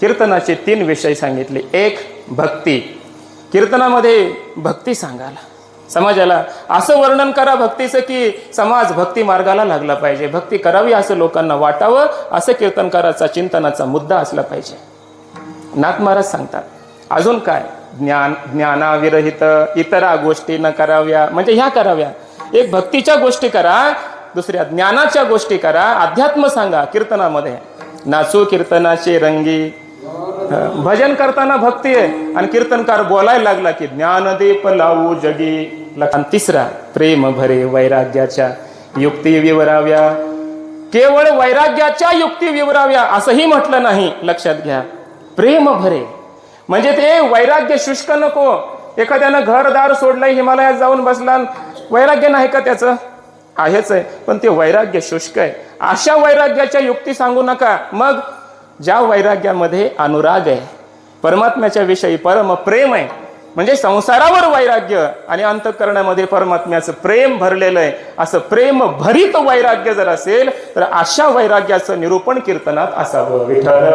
कीर्तनाचे तीन विषय सांगितले. एक भक्ती. कीर्तनामध्ये भक्ती सांगायला. समाजाला असं वर्णन करा भक्तीचं की समाज भक्ती मार्गाला लागला पाहिजे. भक्ती करावी असं लोकांना वाटावं असं कीर्तनकाराचा चिंतनाचा मुद्दा असला पाहिजे. नाथ महाराज सांगतात अजून काय? ज्ञान ज्ञानाविरहित इतरा गोष्टी न कराव्या. म्हणजे ह्या कराव्या. एक भक्तीच्या गोष्टी करा दुसऱ्या ज्ञानाच्या गोष्टी करा अध्यात्म सांगा कीर्तनामध्ये. नाचू कीर्तनाचे रंगी भजन करताना भक्ती आहे. आणि कीर्तनकार बोलायला लागला की ज्ञानदीप लावू जगी आणि तिसरा प्रेम भरे वैराग्याच्या युक्ती विवराव्या. केवळ वैराग्याच्या युक्ती विवराव्या असंही म्हटलं नाही. लक्षात घ्या. प्रेम भरे. म्हणजे ते वैराग्य शुष्क नको. एखाद्यानं घरदार सोडलं हिमालयात जाऊन बसला वैराग्य नाही का त्याचं? आहेच आहे. पण ते वैराग्य शुष्क आहे. अशा वैराग्याच्या युक्ती सांगू नका. मग ज्या वैराग्यामध्ये अनुराग आहे परमात्म्याच्या विषयी परम प्रेम आहे म्हणजे संसारावर वैराग्य आणि अंतकरणामध्ये परमात्म्याचं प्रेम भरलेलं आहे असं प्रेम भरित वैराग्य जर असेल तर अशा वैराग्याचं निरूपण कीर्तनात असावं. विठ्ठल.